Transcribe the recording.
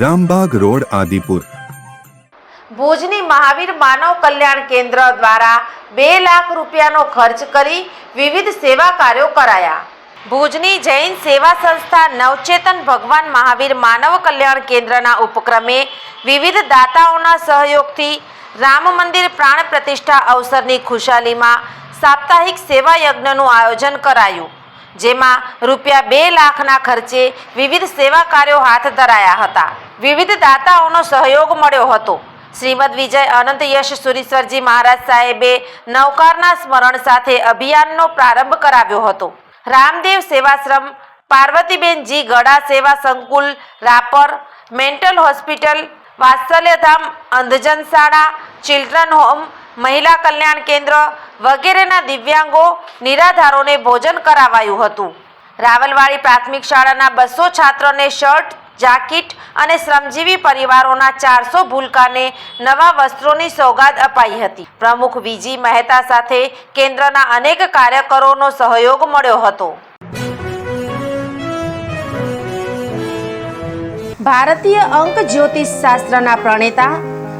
Rambag road, Adipur. ભુજની મહાવીર માનવ કલ્યાણ કેન્દ્ર દ્વારા બે લાખ રૂપિયાનો ખર્ચ કરી વિવિધ સેવા કાર્યો કરાયા. ભુજની જૈન સેવા સંસ્થા નવચેતન ભગવાન મહાવીર માનવ કલ્યાણ કેન્દ્રના ઉપક્રમે વિવિધ દાતાઓના સહયોગથી રામ મંદિર પ્રાણ પ્રતિષ્ઠા અવસરની ખુશાલીમાં સાપ્તાહિક સેવા યજ્ઞનું આયોજન કરાયું. જેમાં રૂપિયા બે લાખના ખર્ચે વિવિધ સેવા કાર્યો હાથ ધરાયા હતા. વિવિધ દાતાઓનો સહયોગ મળ્યો હતો. શ્રીમદ વિજય અનંત યશ સુરીશ્વરજી મહારાજ સાહેબે નવકારના સ્મરણ સાથે અભિયાનનો પ્રારંભ કરાવ્યો હતો. રામદેવ સેવાશ્રમ પાર્વતીબેન જી ગડા સેવા સંકુલ, રાપર, મેન્ટલ હોસ્પિટલ, વાત્સલ્યધામ અંધજન શાળા ચિલ્ડ્રન હોમ મહિલા કલ્યાણ કેન્દ્ર વગેરેના દિવ્યાંગો નિરાધારોને ભોજન કરાવાયું હતું. રાવલવાડી પ્રાથમિક શાળાના બસો છાત્રોને શર્ટ, જાકીટ અને શ્રમજીવી પરિવારોના ચારસો ભૂલકાને નવા વસ્ત્રોની સોગાદ અપાઈ હતી. પ્રમુખ વીજી મહેતા સાથે કેન્દ્રના અનેક કાર્યકરોનો સહયોગ મળ્યો હતો. ભારતીય અંક જ્યોતિષ શાસ્ત્રના પ્રણેતા